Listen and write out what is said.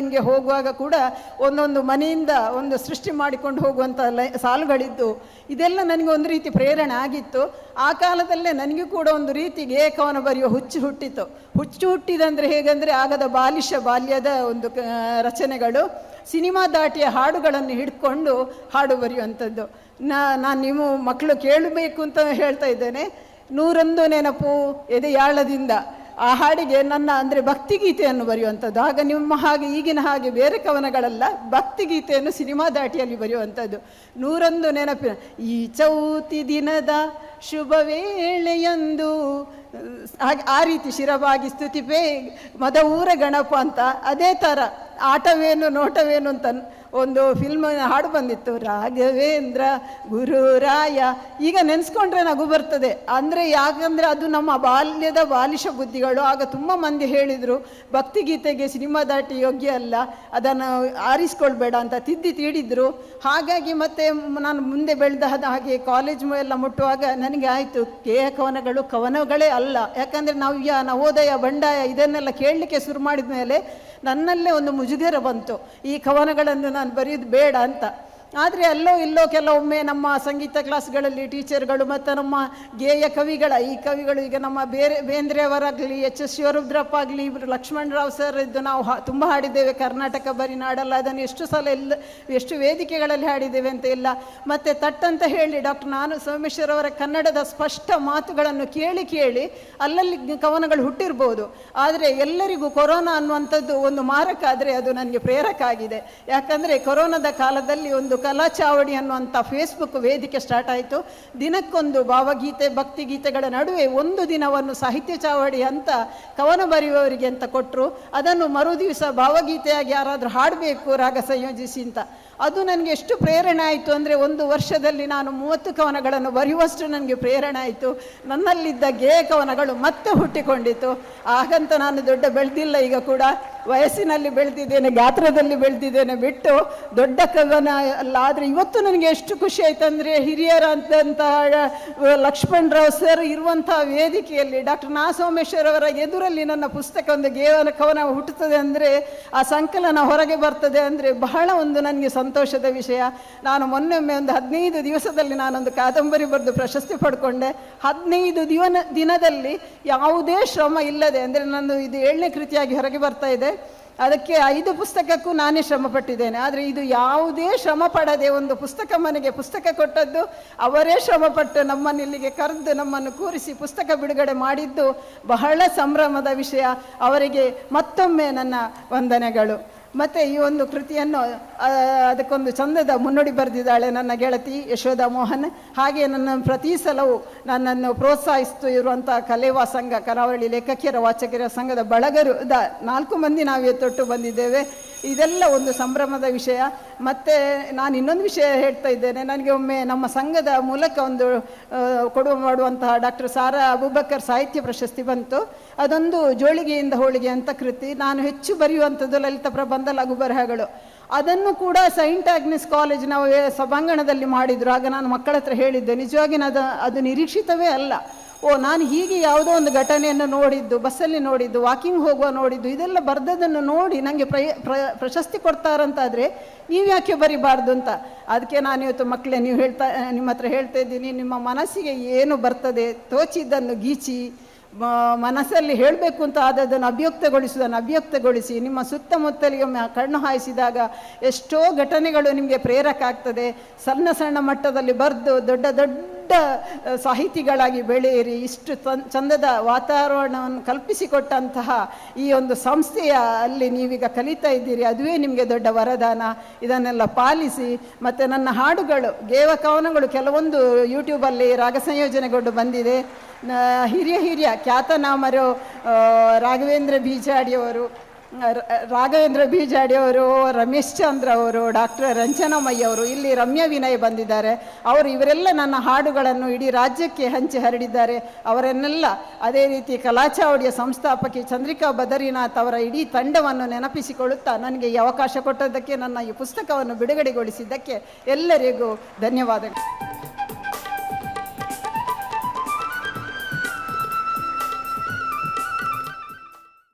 ನಿಮಗೆ ಹೋಗುವಾಗ ಕೂಡ ಒಂದೊಂದು ಮನೆಯಿಂದ ಒಂದು ಸೃಷ್ಟಿ ಮಾಡಿಕೊಂಡು ಹೋಗುವಂಥ ಲೈ ಸಾಲುಗಳಿದ್ದು, ಇದೆಲ್ಲ ನನಗೆ ಒಂದು ರೀತಿ ಪ್ರೇರಣೆ ಆಗಿತ್ತು. ಆ ಕಾಲದಲ್ಲೇ ನನಗೂ ಕೂಡ ಒಂದು ರೀತಿ ಏಕವನ ಬರೆಯುವ ಹುಚ್ಚು ಹುಟ್ಟಿತು ಹುಚ್ಚು ಹುಟ್ಟಿದಂದರೆ ಹೇಗೆಂದರೆ ಆಗದ ಬಾಲಿಶ ಬಾಲ್ಯದ ಒಂದು ರಚನೆಗಳು, ಸಿನಿಮಾ ದಾಟಿಯ ಹಾಡುಗಳನ್ನು ಹಿಡ್ಕೊಂಡು ಹಾಡು ಬರೆಯುವಂಥದ್ದು. ನಾನು ನಿಮ್ಮ ಮಕ್ಕಳು ಕೇಳಬೇಕು ಅಂತ ಹೇಳ್ತಾ ಇದ್ದೇನೆ. ನೂರೊಂದು ನೆನಪು ಎದೆಯಾಳದಿಂದ ಆ ಹಾಡಿಗೆ ನನ್ನ ಅಂದರೆ ಭಕ್ತಿಗೀತೆಯನ್ನು ಬರೆಯುವಂಥದ್ದು. ಆಗ ನಿಮ್ಮ ಹಾಗೆ, ಈಗಿನ ಹಾಗೆ ಬೇರೆ ಕವನಗಳಲ್ಲ, ಭಕ್ತಿಗೀತೆಯನ್ನು ಸಿನಿಮಾ ದಾಟಿಯಲ್ಲಿ ಬರೆಯುವಂಥದ್ದು. ನೂರೊಂದು ನೆನಪಿನ ಈ ಚೌತಿ ದಿನದ ಶುಭ ವೇಳೆಯಂದು, ಹಾಗೆ ಆ ರೀತಿ ಶಿರವಾಗಿ ಸ್ತುತಿಪೇ ಮದ ಊರ ಗಣಪ ಅಂತ ಅದೇ ಥರ. ಆಟವೇನು, ನೋಟವೇನು ಅಂತ ಒಂದು ಫಿಲ್ಮ್ ಹಾಡು ಬಂದಿತ್ತು. ರಾಘವೇಂದ್ರ ಗುರುರಾಯ. ಈಗ ನೆನೆಸ್ಕೊಂಡ್ರೆ ನಗು ಬರ್ತದೆ. ಅಂದರೆ ಯಾಕಂದರೆ ಅದು ನಮ್ಮ ಬಾಲ್ಯದ ಬಾಲಿಷ ಬುದ್ಧಿಗಳು. ಆಗ ತುಂಬ ಮಂದಿ ಹೇಳಿದರು, ಭಕ್ತಿಗೀತೆಗೆ ಸಿನಿಮಾ ದಾಟಿ ಯೋಗ್ಯ ಅಲ್ಲ, ಅದನ್ನು ಆರಿಸ್ಕೊಳ್ಬೇಡ ಅಂತ ತಿದ್ದಿ ತೀಡಿದ್ರು. ಹಾಗಾಗಿ ಮತ್ತೆ ನಾನು ಮುಂದೆ ಬೆಳೆದ ಹಾಗೆ ಕಾಲೇಜ್ ಎಲ್ಲ ಮುಟ್ಟುವಾಗ ನನಗೆ ಆಯಿತು ಕೇಯ ಕವನಗಳು ಕವನಗಳೇ ಅಲ್ಲ. ಯಾಕಂದರೆ ನಾವು ನವೋದಯ, ಬಂಡಾಯ ಇದನ್ನೆಲ್ಲ ಕೇಳಲಿಕ್ಕೆ ಶುರು ಮಾಡಿದ ಮೇಲೆ ನನ್ನಲ್ಲೇ ಒಂದು ಮುಜುಗರ ಬಂತು. ಈ ಕವನಗಳನ್ನು ನಾನು ಬರೆಯೋದು ಬೇಡ ಅಂತ. ಆದರೆ ಅಲ್ಲೋ ಇಲ್ಲೋ ಕೆಲವೊಮ್ಮೆ ನಮ್ಮ ಸಂಗೀತ ಕ್ಲಾಸ್ಗಳಲ್ಲಿ ಟೀಚರ್ಗಳು ಮತ್ತು ನಮ್ಮ ಗೇಯ ಕವಿಗಳ, ಈ ಕವಿಗಳು ಈಗ ನಮ್ಮ ಬೇರೆ ಬೇಂದ್ರೆಯವರಾಗಲಿ ಎಚ್ ಎಸ್ ಶಿವರುದ್ರಪ್ಪ ಆಗಲಿ ಇವರು ಲಕ್ಷ್ಮಣರಾವ್ ಸರ್ ಇದ್ದು ನಾವು ಹಾ, ತುಂಬ ಹಾಡಿದ್ದೇವೆ. ಕರ್ನಾಟಕ ಬರೀ ನಾಡಲ್ಲ, ಅದನ್ನು ಎಷ್ಟು ಸಲ ಎಲ್ಲ, ಎಷ್ಟು ವೇದಿಕೆಗಳಲ್ಲಿ ಹಾಡಿದ್ದೇವೆ ಅಂತ ಇಲ್ಲ. ಮತ್ತು ತಟ್ಟಂತ ಹೇಳಿ ಡಾಕ್ಟರ್ ನಾನು ಸೋಮೇಶ್ವರ್ ಅವರ ಕನ್ನಡದ ಸ್ಪಷ್ಟ ಮಾತುಗಳನ್ನು ಕೇಳಿ ಕೇಳಿ ಅಲ್ಲಲ್ಲಿ ಕವನಗಳು ಹುಟ್ಟಿರ್ಬೋದು. ಆದರೆ ಎಲ್ಲರಿಗೂ ಕೊರೋನಾ ಅನ್ನುವಂಥದ್ದು ಒಂದು ಮಾರಕ ಆದರೆ ಅದು ನನಗೆ ಪ್ರೇರಕ ಆಗಿದೆ. ಯಾಕಂದರೆ ಕೊರೋನಾದ ಕಾಲದಲ್ಲಿ ಒಂದು ಕಲಾಚಾವಡಿ ಅನ್ನುವಂಥ ಫೇಸ್ಬುಕ್ ವೇದಿಕೆ ಸ್ಟಾರ್ಟ್ ಆಯಿತು. ದಿನಕ್ಕೊಂದು ಭಾವಗೀತೆ, ಭಕ್ತಿಗೀತೆಗಳ ನಡುವೆ ಒಂದು ದಿನವನ್ನು ಸಾಹಿತ್ಯ ಚಾವಡಿ ಅಂತ ಕವನ ಬರೆಯುವವರಿಗೆ ಅಂತ ಕೊಟ್ಟರು ಅದನ್ನು ಮರು ದಿವಸ ಭಾವಗೀತೆಯಾಗಿ ಯಾರಾದರೂ ಹಾಡಬೇಕು, ರಾಗ ಸಂಯೋಜಿಸಿ ಅಂತ. ಅದು ನನಗೆ ಎಷ್ಟು ಪ್ರೇರಣೆ ಆಯಿತು ಅಂದರೆ ಒಂದು ವರ್ಷದಲ್ಲಿ ನಾನು ಮೂವತ್ತು ಕವನಗಳನ್ನು ಬರೆಯುವಷ್ಟು ನನಗೆ ಪ್ರೇರಣೆ ಆಯಿತು. ನನ್ನಲ್ಲಿದ್ದ ಗೇಯ ಕವನಗಳು ಮತ್ತೆ ಹುಟ್ಟಿಕೊಂಡಿತು ಹಾಗಂತ ನಾನು ದೊಡ್ಡ ಬೆಳೆದಿಲ್ಲ ಈಗ ಕೂಡ. ವಯಸ್ಸಿನಲ್ಲಿ ಬೆಳೆದಿದ್ದೇನೆ, ಗಾತ್ರದಲ್ಲಿ ಬೆಳೆದಿದ್ದೇನೆ ಬಿಟ್ಟು ದೊಡ್ಡ ಕವನ ಅಲ್ಲ ಆದರೆ ಇವತ್ತು ನನಗೆ ಎಷ್ಟು ಖುಷಿ ಆಯ್ತು ಅಂದರೆ ಹಿರಿಯರಂತ ಲಕ್ಷ್ಮಣ್ ರಾವ್ ಸರ್ ಇರುವಂಥ ವೇದಿಕೆಯಲ್ಲಿ ಡಾಕ್ಟರ್ ನಾ ಸೋಮೇಶ್ವರ್ ಅವರ ಎದುರಲ್ಲಿ ನನ್ನ ಪುಸ್ತಕ ಒಂದು ಗೇವನ ಕವನ ಹುಟ್ಟುತ್ತದೆ ಅಂದರೆ ಆ ಸಂಕಲನ ಹೊರಗೆ ಬರ್ತದೆ ಅಂದರೆ ಬಹಳ ಒಂದು ನನಗೆ ಸಂತೋಷದ ವಿಷಯ. ನಾನು ಮೊನ್ನೊಮ್ಮೆ ಒಂದು ಹದಿನೈದು ದಿವಸದಲ್ಲಿ ನಾನೊಂದು ಕಾದಂಬರಿ ಬರೆದು ಪ್ರಶಸ್ತಿ ಪಡ್ಕೊಂಡೆ. ಹದಿನೈದು ದಿವನ ದಿನದಲ್ಲಿ ಯಾವುದೇ ಶ್ರಮ ಇಲ್ಲದೆ, ಅಂದರೆ ನಾನು ಇದು ಏಳನೇ ಕೃತಿಯಾಗಿ ಹೊರಗೆ ಬರ್ತಾ ಇದೆ ಅದಕ್ಕೆ ಐದು ಪುಸ್ತಕಕ್ಕೂ ನಾನೇ ಶ್ರಮ ಪಟ್ಟಿದ್ದೇನೆ ಆದರೆ ಇದು ಯಾವುದೇ ಶ್ರಮ ಪಡದೆ ಒಂದು ಪುಸ್ತಕ ಮನೆಗೆ ಪುಸ್ತಕ ಕೊಟ್ಟದ್ದು, ಅವರೇ ಶ್ರಮಪಟ್ಟು ನಮ್ಮನ್ನು ಇಲ್ಲಿಗೆ ಕರೆದು ನಮ್ಮನ್ನು ಕೂರಿಸಿ ಪುಸ್ತಕ ಬಿಡುಗಡೆ ಮಾಡಿದ್ದು ಬಹಳ ಸಂಭ್ರಮದ ವಿಷಯ. ಅವರಿಗೆ ಮತ್ತೊಮ್ಮೆ ನನ್ನ ವಂದನೆಗಳು. ಮತ್ತು ಈ ಒಂದು ಕೃತಿಯನ್ನು ಅದಕ್ಕೊಂದು ಚಂದದ ಮುನ್ನುಡಿ ಬರೆದಿದ್ದಾಳೆ ನನ್ನ ಗೆಳತಿ ಯಶೋಧ ಮೋಹನ್. ಹಾಗೆ ನನ್ನ ಪ್ರತಿ ಸಲವೂ ನನ್ನನ್ನು ಪ್ರೋತ್ಸಾಹಿಸ್ತು ಇರುವಂಥ ಕಲೇವಾ ಸಂಘ, ಕರಾವಳಿ ಲೇಖಕಿಯರ, ವಾಚಕಿಯರ ಸಂಘದ ಬಳಗರು, ದ ನಾಲ್ಕು ಮಂದಿ ನಾವು ತೊಟ್ಟು ಬಂದಿದ್ದೇವೆ. ಇದೆಲ್ಲ ಒಂದು ಸಂಭ್ರಮದ ವಿಷಯ. ಮತ್ತು ನಾನು ಇನ್ನೊಂದು ವಿಷಯ ಹೇಳ್ತಾ ಇದ್ದೇನೆ. ನನಗೆ ಒಮ್ಮೆ ನಮ್ಮ ಸಂಘದ ಮೂಲಕ ಒಂದು ಕೊಡುವ ಮಾಡುವಂತಹ ಡಾಕ್ಟರ್ ಸಾರಾ ಅಬೂಬಕ್ಕರ್ ಸಾಹಿತ್ಯ ಪ್ರಶಸ್ತಿ ಬಂತು. ಅದೊಂದು ಜೋಳಿಗೆಯಿಂದ ಹೋಳಿಗೆ ಅಂತ ಕೃತಿ. ನಾನು ಹೆಚ್ಚು ಬರೆಯುವಂಥದ್ದು ಲಲಿತ ಪ್ರಬಂಧ ಲಘು ಬರಹಗಳು ಅದನ್ನು ಕೂಡ ಸೈಂಟ್ ಆಗ್ನೆಸ್ ಕಾಲೇಜ್ ನಾವು ಸಭಾಂಗಣದಲ್ಲಿ ಮಾಡಿದ್ರು. ಆಗ ನಾನು ಮಕ್ಕಳ ಹತ್ರ ಹೇಳಿದ್ದೆ, ನಿಜವಾಗಿ ಅದು ಅದು ನಿರೀಕ್ಷಿತವೇ ಅಲ್ಲ. ಓ, ನಾನು ಹೀಗೆ ಯಾವುದೋ ಒಂದು ಘಟನೆಯನ್ನು ನೋಡಿದ್ದು, ಬಸ್ಸಲ್ಲಿ ನೋಡಿದ್ದು ವಾಕಿಂಗ್ ಹೋಗುವ ನೋಡಿದ್ದು, ಇದೆಲ್ಲ ಬರ್ದದನ್ನು ನೋಡಿ ನನಗೆ ಪ್ರಯ ಪ್ರ- ಪ್ರಶಸ್ತಿ ಕೊಡ್ತಾರಂತಾದರೆ ನೀವು ಯಾಕೆ ಬರಿಬಾರ್ದು ಅಂತ. ಅದಕ್ಕೆ ನಾನು ಇವತ್ತು ಮಕ್ಕಳೇ ನೀವು ಹೇಳ್ತಾ, ನಿಮ್ಮ ಹತ್ರ ಹೇಳ್ತಾ ಇದ್ದೀನಿ, ನಿಮ್ಮ ಮನಸ್ಸಿಗೆ ಏನು ಬರ್ತದೆ ತೋಚಿದ್ದನ್ನು ಗೀಚಿ ಮನಸ್ಸಲ್ಲಿ ಹೇಳಬೇಕು ಅಂತ ಆದದನ್ನು ಅಭ್ಯಕ್ತಗೊಳಿಸುವುದನ್ನು ಅಭ್ಯಕ್ತಗೊಳಿಸಿ ನಿಮ್ಮ ಸುತ್ತಮುತ್ತಲಿಗೆ ಕಣ್ಣು ಹಾಯಿಸಿದಾಗ ಎಷ್ಟೋ ಘಟನೆಗಳು ನಿಮಗೆ ಪ್ರೇರಕ ಆಗ್ತದೆ. ಸಣ್ಣ ಸಣ್ಣ ಮಟ್ಟದಲ್ಲಿ ಬರೆದು, ದೊಡ್ಡ ದೊಡ್ಡ ಅಹ್, ಸಾಹಿತಿಗಳಾಗಿ ಬೆಳೆಯಿರಿ. ಇಷ್ಟು ಚಂದದ ವಾತಾವರಣವನ್ನು ಕಲ್ಪಿಸಿಕೊಟ್ಟಂತಹ ಈ ಒಂದು ಸಂಸ್ಥೆಯ ಅಲ್ಲಿ ನೀವೀಗ ಕಲಿತಾ ಇದ್ದೀರಿ. ಅದುವೇ ನಿಮಗೆ ದೊಡ್ಡ ವರದಾನ. ಇದನ್ನೆಲ್ಲ ಪಾಲಿಸಿ ಮತ್ತು ನನ್ನ ಹಾಡುಗಳು ಗೇವ ಕವನಗಳು ಕೆಲವೊಂದು ಯೂಟ್ಯೂಬಲ್ಲಿ ರಾಗ ಸಂಯೋಜನೆಗೊಂಡು ಬಂದಿದೆ. ಹಿರಿಯ ಹಿರಿಯ ಖ್ಯಾತನಾಮರು ರಾಘವೇಂದ್ರ ಬೀಜಾಡಿಯವರು ರ- ಬೀಜಾಡಿ ಅವರು, ರಮೇಶ್ ಚಂದ್ರ ಅವರು, ಡಾಕ್ಟರ್ ರಂಜನಮಯ್ಯ ಅವರು, ಇಲ್ಲಿ ರಮ್ಯ ವಿನಯ್ ಬಂದಿದ್ದಾರೆ. ಅವರು ಇವರೆಲ್ಲ ನನ್ನ ಹಾಡುಗಳನ್ನು ಇಡೀ ರಾಜ್ಯಕ್ಕೆ ಹಂಚಿ ಹರಡಿದ್ದಾರೆ. ಅವರನ್ನೆಲ್ಲ ಅದೇ ರೀತಿ ಕಲಾಚಾವಡಿಯ ಸಂಸ್ಥಾಪಕಿ ಚಂದ್ರಿಕಾ ಬದರಿನಾಥ್ ಅವರ ಇಡೀ ತಂಡವನ್ನು ನೆನಪಿಸಿಕೊಳ್ಳುತ್ತಾ ನನಗೆ ಈ ಅವಕಾಶ ಕೊಟ್ಟದ್ದಕ್ಕೆ, ನನ್ನ ಈ ಪುಸ್ತಕವನ್ನು ಬಿಡುಗಡೆಗೊಳಿಸಿದ್ದಕ್ಕೆ ಎಲ್ಲರಿಗೂ ಧನ್ಯವಾದಗಳು.